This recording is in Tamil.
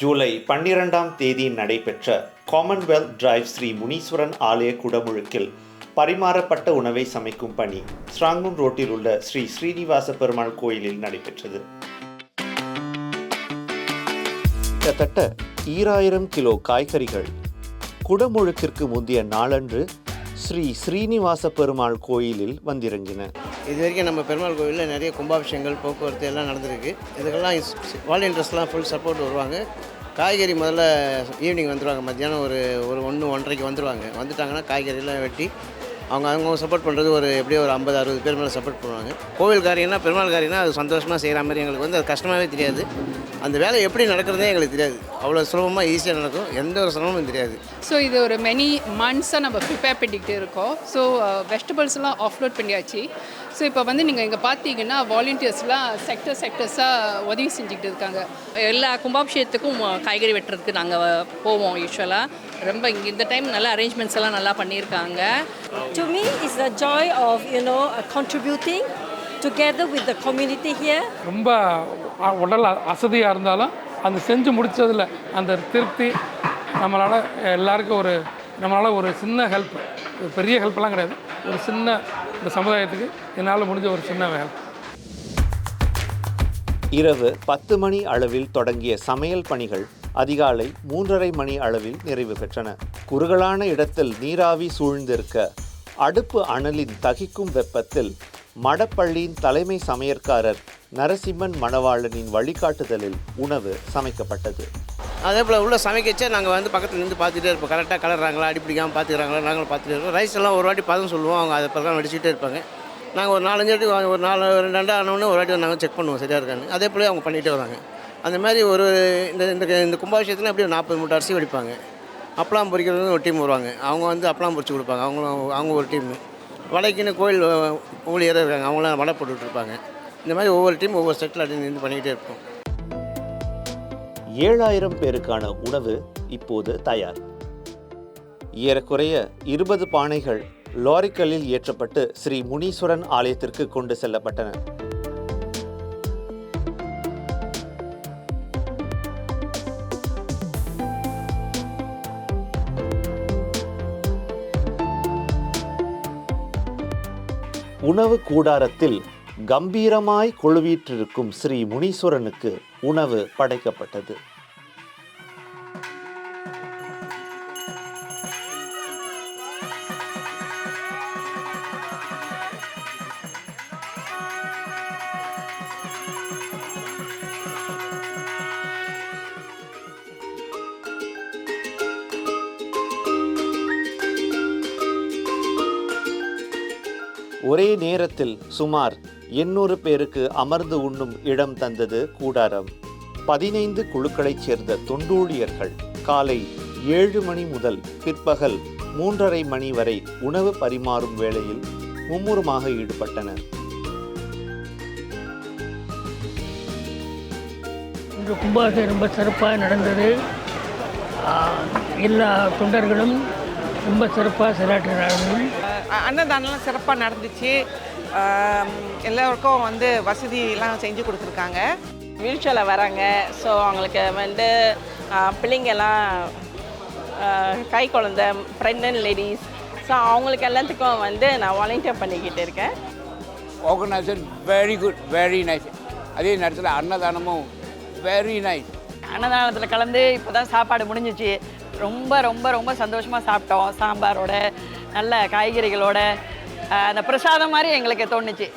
ஜூலை பன்னிரெண்டாம் தேதி நடைபெற்ற காமன்வெல்த் டிரைவ் ஸ்ரீ முனீஸ்வரன் ஆலய குடமுழுக்கில் பரிமாறப்பட்ட உணவை சமைக்கும் பணி ஸ்ராங்கூன் ரோட்டில் உள்ள ஸ்ரீ ஸ்ரீனிவாச பெருமாள் கோயிலில் நடைபெற்றது. கிட்டத்தட்ட ஈராயிரம் கிலோ காய்கறிகள் குடமுழுக்கிற்கு முந்தைய நாளன்று ஸ்ரீ ஸ்ரீனிவாச பெருமாள் கோயிலில் வந்திறங்கின. இது வரைக்கும் நம்ம பெருமாள் கோவிலில் நிறைய கும்பாபிஷேகங்கள் போக்குவரத்து எல்லாம் நடந்திருக்கு. இதுக்கெல்லாம் வாலண்டியர்ஸ்லாம் ஃபுல் சப்போர்ட் வருவாங்க. காய்கறி முதல்ல ஈவினிங் வந்துடுவாங்க மத்தியானம் ஒரு ஒரு ஒன்று ஒன்றரைக்கு வந்துடுவாங்க வந்துட்டாங்கன்னா காய்கறியெல்லாம் வெட்டி அவங்க அவங்க சப்போர்ட் பண்ணுறது ஒரு எப்படியோ ஒரு ஐம்பது அறுபது பேர் மேலே சப்போர்ட் பண்ணுவாங்க. கோவில் காரியம்னா பெருமாள் காரியம்னா அது சந்தோஷமாக செய்கிற மாதிரி எங்களுக்கு வந்து அது கஷ்டமாகவே தெரியாது. அந்த வேலை எப்படி நடக்கிறதே எங்களுக்கு தெரியாது. அவ்வளோ சுலபமாக ஈஸியாக நடக்கும். எந்த ஒரு சிரமமும் தெரியாது. ஸோ இது ஒரு மெனி மந்த்ஸாக நம்ம ப்ரிப்பேர் பண்ணிக்கிட்டு இருக்கோம். ஸோ வெஜிடபிள்ஸ்லாம் ஆஃப்லோட் பண்ணியாச்சு. ஸோ இப்போ வந்து நீங்கள் இங்கே பார்த்தீங்கன்னா வாலண்டியர்ஸ்லாம் செக்டர் செக்டர்ஸாக உதவி செஞ்சுக்கிட்டு இருக்காங்க. எல்லா கும்பாபிஷேகத்துக்கும் காய்கறி வெட்டுறதுக்கு நாங்கள் போவோம் யூஸ்வலாக ரொம்ப இங்கே இந்த டைம் நல்ல அரேஞ்ச்மெண்ட்ஸ் எல்லாம் நல்லா பண்ணியிருக்காங்க. To me, it's the joy of you know uh, contributing together with the community here. ரொம்ப அ- உடல் அ- அசதியாக இருந்தாலும் அந்த செஞ்சு முடிச்சதுல அந்த திருப்தி நம்மளால் எல்லாருக்கும் ஒரு நம்மளால் ஒரு சின்ன ஹெல்ப் பெரிய ஹெல்ப்லாம் கிடையாது. ஒரு சின்ன இந்த சமுதாயத்துக்கு என்னால் முடிஞ்ச ஒரு சின்ன வேலை. இரவு பத்து மணி அளவில் தொடங்கிய சமையல் பணிகள் அதிகாலை மூன்றரை மணி அளவில் நிறைவு பெற்றன. குறுகலான இடத்தில் நீராவி சூழ்ந்திருக்க அடுப்பு அனலின் தகிக்கும் வெப்பத்தில் மடப்பள்ளியின் தலைமை சமையற்காரர் நரசிம்மன் மணவாளனின் வழிகாட்டுதலில் உணவு சமைக்கப்பட்டது. அதே போல் உள்ளே சமைக்கச்சே நாங்கள் வந்து பக்கத்தில் நின்று பார்த்துட்டே இருப்போம். கரெக்டாக கலர்றாங்களா அடிப்பிடிக்காமல் பார்த்துக்கிறாங்களா நாங்களும் பார்த்துட்டே இருப்போம். ரைஸ் எல்லாம் ஒரு வாட்டி பதம் சொல்லுவோம் அவங்க அதை பதம் வடிச்சுட்டே இருப்பாங்க. நாங்கள் ஒரு நாலஞ்சு வாட்டி ஒரு நாலு ரெண்டு ரெண்டு ஆனோடனே ஒரு வாட்டி நாங்கள் செக் பண்ணுவோம் சரியாக இருக்கான்னு. அதே போல் அவங்க பண்ணிகிட்டே வராங்க. அந்த மாதிரி ஒரு இந்த இந்த இந்த கும்பாபிஷேகத்தில் எப்படியும் நாற்பது மூட்டை அரிசி வெடிப்பாங்க. அப்பளம் பொரிக்கிறது ஒரு டீம் வருவாங்க. அவங்க வந்து அப்பளம் பொறிச்சு கொடுப்பாங்க. அவங்களும் அவங்க ஒரு டீம் வடைக்குன்னு கோயில் ஊழியராக இருக்காங்க. அவங்களாம் வடை போட்டுட்ருப்பாங்க இந்த மாதிரி ஒவ்வொரு டீம் ஒவ்வொரு செட்டில் அப்படின்னு நின்று பண்ணிக்கிட்டே இருப்போம். ஏழாயிரம் பேருக்கான உணவு இப்போது தயார். ஏறக்குறைய இருபது பானைகள் லாரிக்கல்லில் ஏற்றப்பட்டு ஸ்ரீ முனீஸ்வரன் ஆலயத்திற்கு கொண்டு செல்லப்பட்டன. உணவு கூடாரத்தில் கம்பீரமாய் கொழுவீற்றிருக்கும் ஸ்ரீ முனீஸ்வரனுக்கு உணவு படைக்கப்பட்டது. ஒரே நேரத்தில் சுமார் எண்ணூறு பேருக்கு அமர்ந்து உண்ணும் இடம் தந்தது கூடாரம். பதினைந்து குழுக்களைச் சேர்ந்த தொண்டூழியர்கள் காலை ஏழு மணி முதல் பிற்பகல் மூன்றரை மணி வரை உணவு பரிமாறும் வேளையில் மும்முரமாக ஈடுபட்டனர். இன்று கும்பாபிஷேகம் ரொம்ப சிறப்பாக நடந்தது. எல்லா தொண்டர்களும் ரொம்ப சிறப்பாக செயலாற்றினார்கள் அன்னதானம்லாம் சிறப்பாக நடந்துச்சு. எல்லாருக்கும் வந்து வசதியெல்லாம் செஞ்சு கொடுத்துருக்காங்க. வீழ்ச்சியில் வராங்க. ஸோ அவங்களுக்கு வந்து பிள்ளைங்கெல்லாம் கை குழந்த ப்ரெக்னென்ட் லேடிஸ் ஸோ அவங்களுக்கு எல்லாத்துக்கும் வந்து நான் வாலண்டியர் பண்ணிக்கிட்டு இருக்கேன். Organiser very good very nice அதே நேரத்தில் அன்னதானமும் வெரி நைஸ் அன்னதானத்தில் கலந்து இப்போ தான் சாப்பாடு முடிஞ்சிச்சு. ரொம்ப ரொம்ப ரொம்ப சந்தோஷமாக சாப்பிட்டோம். சாம்பாரோட நல்ல காய்கறிகளோட அந்த பிரசாதம் மாதிரி எங்களுக்கு தோணுச்சு.